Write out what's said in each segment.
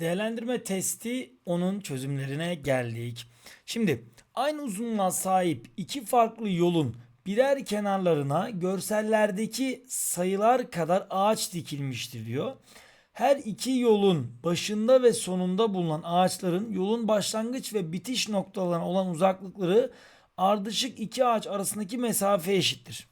Değerlendirme testi onun çözümlerine geldik. Şimdi aynı uzunluğa sahip iki farklı yolun birer kenarlarına görsellerdeki sayılar kadar ağaç dikilmiştir diyor. Her iki yolun başında ve sonunda bulunan ağaçların yolun başlangıç ve bitiş noktalarına olan uzaklıkları ardışık iki ağaç arasındaki mesafe eşittir.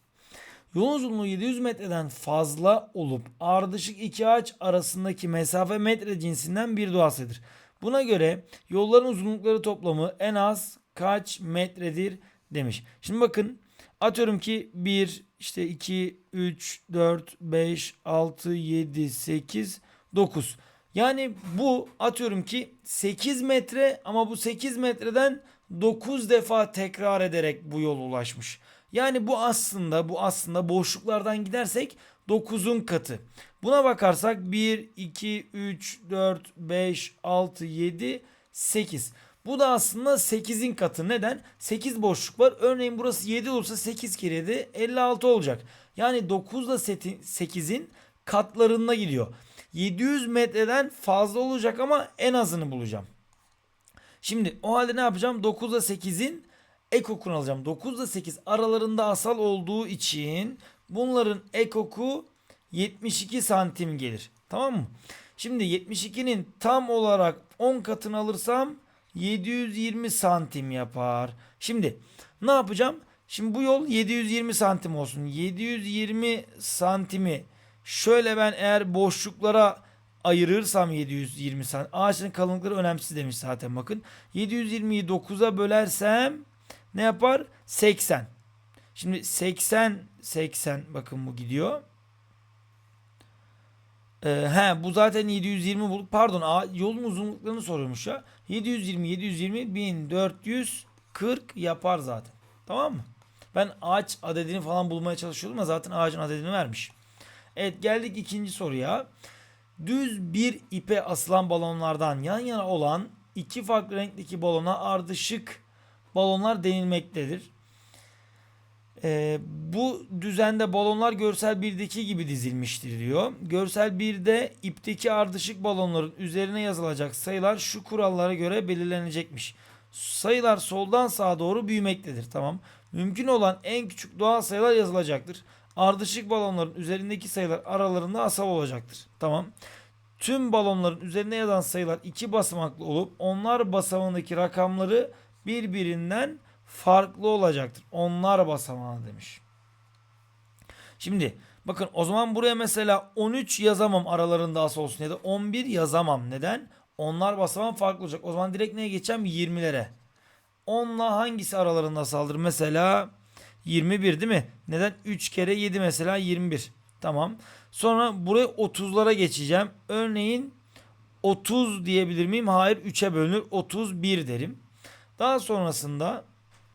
Yolun uzunluğu 700 metreden fazla olup ardışık iki ağaç arasındaki mesafe metre cinsinden bir doğasıdır. Buna göre yolların uzunlukları toplamı en az kaç metredir demiş. Şimdi bakın atıyorum ki 1 işte 2 3 4 5 6 7 8 9. Yani bu atıyorum ki 8 metre ama bu 8 metreden 9 defa tekrar ederek bu yola ulaşmış. Yani bu aslında bu aslında boşluklardan gidersek 9'un katı. Buna bakarsak 1, 2, 3, 4, 5, 6, 7, 8. Bu da aslında 8'in katı. Neden? 8 boşluk var. Örneğin burası 7 olursa 8 kere 7 56 olacak. Yani 9 da 8'in katlarına gidiyor. 700 metreden fazla olacak ama en azını bulacağım. Şimdi o halde ne yapacağım? 9 ile 8'in ekokunu alacağım. 9 ile 8 aralarında asal olduğu için bunların ekoku 72 santim gelir. Tamam mı? Şimdi 72'nin tam olarak 10 katını alırsam 720 santim yapar. Şimdi ne yapacağım? Şimdi bu yol 720 santim olsun. 720 santimi şöyle ben eğer boşluklara ayırırsam 720 santim. Ağaçın kalınlıkları önemsiz demiş zaten bakın. 720'yi 9'a bölersem ne yapar? 80. Şimdi 80 80 bakın bu gidiyor. Ee, he bu zaten 720 bulduk. Pardon a, yolun uzunluklarını soruyormuş ya. 720 720 1440 yapar zaten. Tamam mı? Ben ağaç adedini falan bulmaya çalışıyordum ama zaten ağacın adedini vermiş. Evet geldik ikinci soruya. Düz bir ipe asılan balonlardan yan yana olan iki farklı renkteki balona ardışık balonlar denilmektedir. Ee, bu düzende balonlar görsel 1'deki gibi dizilmiştir diyor. Görsel 1'de ipteki ardışık balonların üzerine yazılacak sayılar şu kurallara göre belirlenecekmiş. Sayılar soldan sağa doğru büyümektedir. Tamam. Mümkün olan en küçük doğal sayılar yazılacaktır. Ardışık balonların üzerindeki sayılar aralarında asal olacaktır. Tamam. Tüm balonların üzerine yazan sayılar iki basamaklı olup onlar basamağındaki rakamları birbirinden farklı olacaktır. Onlar basamağı demiş. Şimdi bakın o zaman buraya mesela 13 yazamam aralarında asal olsun ya da 11 yazamam. Neden? Onlar basamağı farklı olacak. O zaman direkt neye geçeceğim? 20'lere. 10'la hangisi aralarında asaldır? Mesela 21 değil mi? Neden? 3 kere 7 mesela 21. Tamam. Sonra buraya 30'lara geçeceğim. Örneğin 30 diyebilir miyim? Hayır 3'e bölünür. 31 derim. Daha sonrasında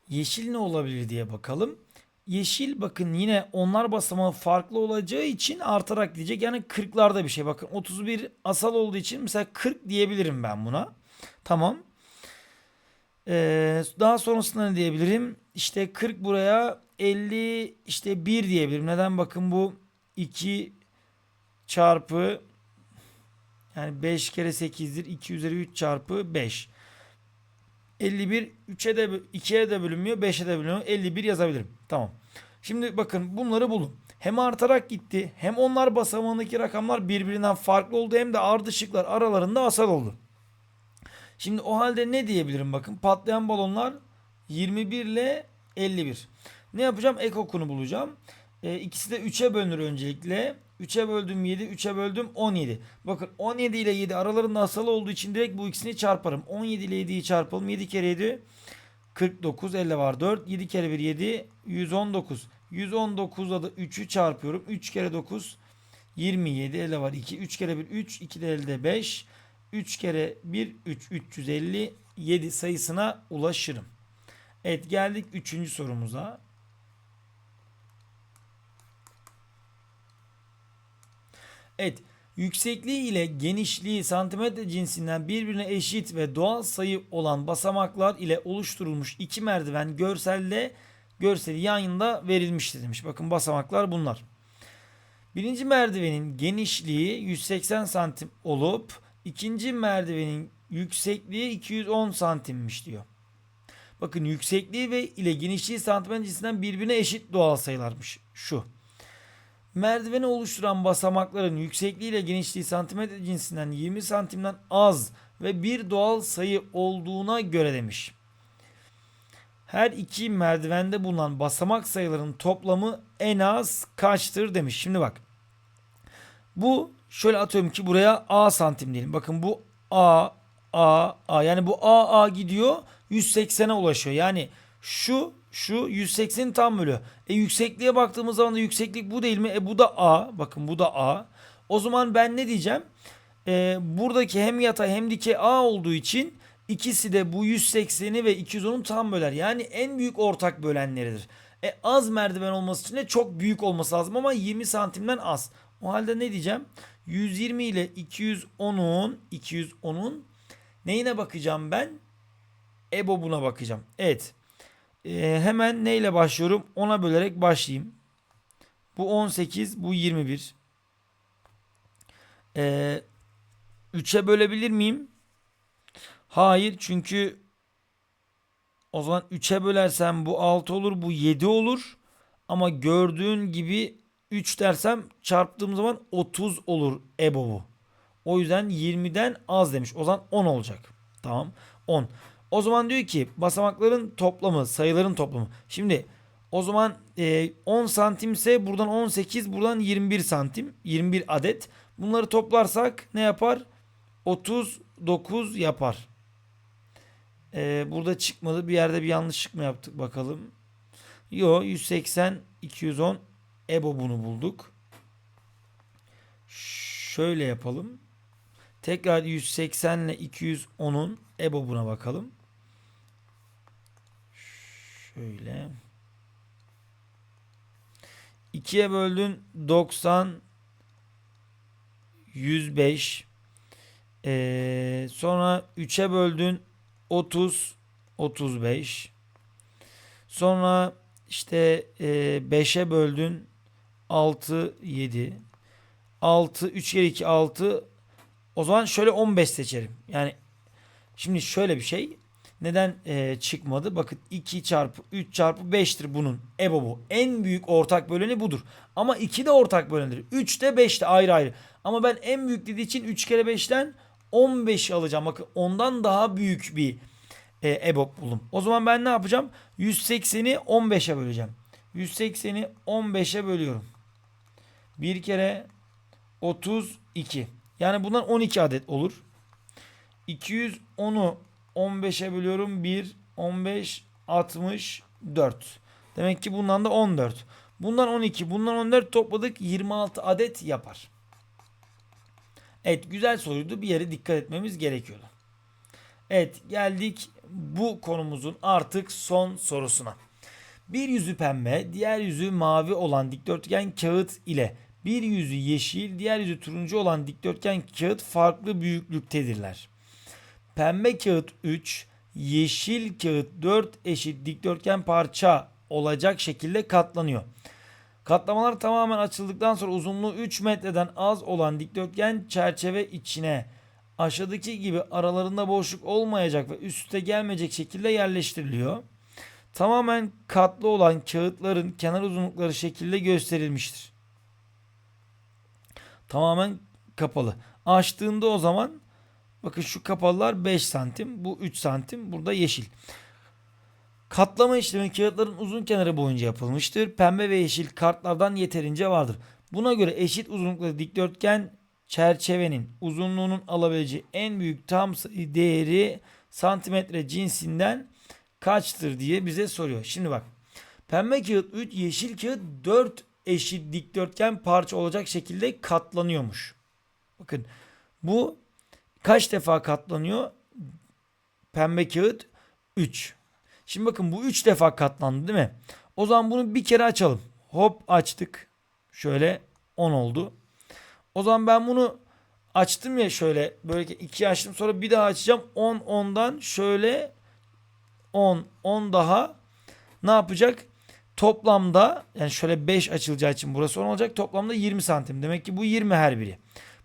yeşil ne olabilir diye bakalım. Yeşil bakın yine onlar basamağı farklı olacağı için artarak diyecek. Yani 40'larda bir şey. Bakın 31 asal olduğu için mesela 40 diyebilirim ben buna. Tamam. Ee, daha sonrasında ne diyebilirim? İşte 40 buraya 50 işte 1 diyebilirim. Neden? Bakın bu 2 çarpı yani 5 kere 8'dir. 2 üzeri 3 çarpı 5. 51 3'e de 2'ye de bölünmüyor 5'e de bölünmüyor 51 yazabilirim. Tamam. Şimdi bakın bunları bulun. Hem artarak gitti hem onlar basamağındaki rakamlar birbirinden farklı oldu hem de ardışıklar aralarında asal oldu. Şimdi o halde ne diyebilirim bakın patlayan balonlar 21 ile 51. Ne yapacağım? Ekokunu bulacağım. E, ikisi de 3'e bölünür öncelikle. 3'e böldüm 7, 3'e böldüm 17. Bakın 17 ile 7 aralarında asal olduğu için direkt bu ikisini çarparım. 17 ile 7'yi çarpalım. 7 kere 7 49, 50 var 4. 7 kere 1 7, 119. 119'da da 3'ü çarpıyorum. 3 kere 9 27, 50 var 2. 3 kere 1 3, 2 de elde 5. 3 kere 1 3, 357 sayısına ulaşırım. Evet geldik 3. sorumuza. Evet. Yüksekliği ile genişliği santimetre cinsinden birbirine eşit ve doğal sayı olan basamaklar ile oluşturulmuş iki merdiven görselde görseli yayında verilmiştir demiş. Bakın basamaklar bunlar. Birinci merdivenin genişliği 180 santim olup ikinci merdivenin yüksekliği 210 santimmiş diyor. Bakın yüksekliği ve ile genişliği santimetre cinsinden birbirine eşit doğal sayılarmış. Şu. Merdiveni oluşturan basamakların yüksekliği ile genişliği santimetre cinsinden 20 santimden az ve bir doğal sayı olduğuna göre demiş. Her iki merdivende bulunan basamak sayılarının toplamı en az kaçtır demiş. Şimdi bak. Bu şöyle atıyorum ki buraya A santim diyelim. Bakın bu A, A, A. Yani bu A, A gidiyor 180'e ulaşıyor. Yani şu şu 180'in tam bölü. E yüksekliğe baktığımız zaman da yükseklik bu değil mi? E bu da A. Bakın bu da A. O zaman ben ne diyeceğim? E, buradaki hem yatay hem dikey A olduğu için ikisi de bu 180'i ve 210'un tam böler. Yani en büyük ortak bölenleridir. E az merdiven olması için de çok büyük olması lazım ama 20 santimden az. O halde ne diyeceğim? 120 ile 210'un 210'un neyine bakacağım ben? EBOB'una bakacağım. Evet. Ee, hemen neyle başlıyorum? 10'a bölerek başlayayım. Bu 18, bu 21. Ee, 3'e bölebilir miyim? Hayır çünkü o zaman 3'e bölersem bu 6 olur, bu 7 olur. Ama gördüğün gibi 3 dersem çarptığım zaman 30 olur EBOB'u. O yüzden 20'den az demiş. O zaman 10 olacak. Tamam. 10. O zaman diyor ki basamakların toplamı, sayıların toplamı. Şimdi o zaman e, 10 santimse buradan 18, buradan 21 santim, 21 adet. Bunları toplarsak ne yapar? 39 yapar. E, burada çıkmadı. Bir yerde bir yanlışlık mı yaptık bakalım. Yo 180, 210 EBO bunu bulduk. Şöyle yapalım. Tekrar 180 ile 210'un EBOB'una bakalım. Şöyle. 2'ye böldün 90 105 ee, sonra 3'e böldün 30 35 sonra işte e, 5'e böldün 6 7 6 3 kere 2 6 o zaman şöyle 15 seçerim. Yani şimdi şöyle bir şey. Neden e, çıkmadı? Bakın 2 çarpı 3 çarpı 5'tir bunun EBOB'u. En büyük ortak böleni budur. Ama 2 de ortak bölendir. 3 de 5 de ayrı ayrı. Ama ben en büyük dediği için 3 kere 5'ten 15 alacağım. Bakın ondan daha büyük bir e, EBOB buldum. O zaman ben ne yapacağım? 180'i 15'e böleceğim. 180'i 15'e bölüyorum. Bir kere 32. Yani bundan 12 adet olur. 210'u 15'e bölüyorum. 1, 15, 64. Demek ki bundan da 14. Bundan 12, bundan 14 topladık 26 adet yapar. Evet güzel soruydu. Bir yere dikkat etmemiz gerekiyordu. Evet geldik bu konumuzun artık son sorusuna. Bir yüzü pembe, diğer yüzü mavi olan dikdörtgen kağıt ile bir yüzü yeşil, diğer yüzü turuncu olan dikdörtgen kağıt farklı büyüklüktedirler. Pembe kağıt 3, yeşil kağıt 4 eşit dikdörtgen parça olacak şekilde katlanıyor. Katlamalar tamamen açıldıktan sonra uzunluğu 3 metreden az olan dikdörtgen çerçeve içine aşağıdaki gibi aralarında boşluk olmayacak ve üste gelmeyecek şekilde yerleştiriliyor. Tamamen katlı olan kağıtların kenar uzunlukları şekilde gösterilmiştir. Tamamen kapalı. Açtığında o zaman bakın şu kapalılar 5 santim. Bu 3 santim. Burada yeşil. Katlama işlemi kağıtların uzun kenarı boyunca yapılmıştır. Pembe ve yeşil kartlardan yeterince vardır. Buna göre eşit uzunluklı dikdörtgen çerçevenin uzunluğunun alabileceği en büyük tam değeri santimetre cinsinden kaçtır diye bize soruyor. Şimdi bak. Pembe kağıt 3, yeşil kağıt 4 eşit dikdörtgen parça olacak şekilde katlanıyormuş. Bakın bu kaç defa katlanıyor? Pembe kağıt 3. Şimdi bakın bu 3 defa katlandı değil mi? O zaman bunu bir kere açalım. Hop açtık. Şöyle 10 oldu. O zaman ben bunu açtım ya şöyle böyle 2 açtım sonra bir daha açacağım. 10 10'dan şöyle 10 10 daha ne yapacak? Toplamda yani şöyle 5 açılacağı için burası 10 olacak. Toplamda 20 santim. Demek ki bu 20 her biri.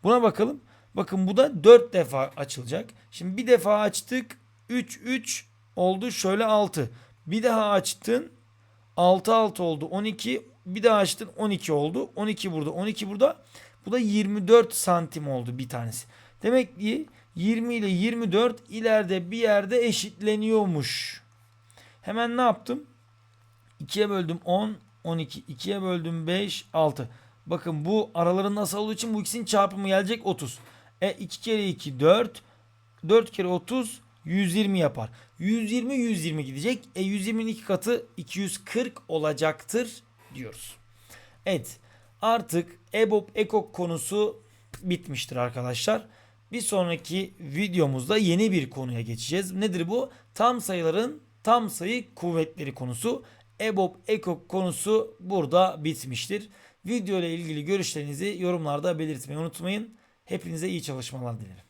Buna bakalım. Bakın bu da 4 defa açılacak. Şimdi bir defa açtık. 3 3 oldu. Şöyle 6. Bir daha açtın. 6 6 oldu. 12. Bir daha açtın. 12 oldu. 12 burada. 12 burada. Bu da 24 santim oldu bir tanesi. Demek ki 20 ile 24 ileride bir yerde eşitleniyormuş. Hemen ne yaptım? 2'ye böldüm 10, 12. 2'ye böldüm 5, 6. Bakın bu araların nasıl olduğu için bu ikisinin çarpımı gelecek 30. E 2 kere 2 4. 4 kere 30 120 yapar. 120 120 gidecek. E 120'nin iki katı 240 olacaktır diyoruz. Evet artık EBOB EKOK konusu bitmiştir arkadaşlar. Bir sonraki videomuzda yeni bir konuya geçeceğiz. Nedir bu? Tam sayıların tam sayı kuvvetleri konusu. EBOB EKOK konusu burada bitmiştir. Video ile ilgili görüşlerinizi yorumlarda belirtmeyi unutmayın. Hepinize iyi çalışmalar dilerim.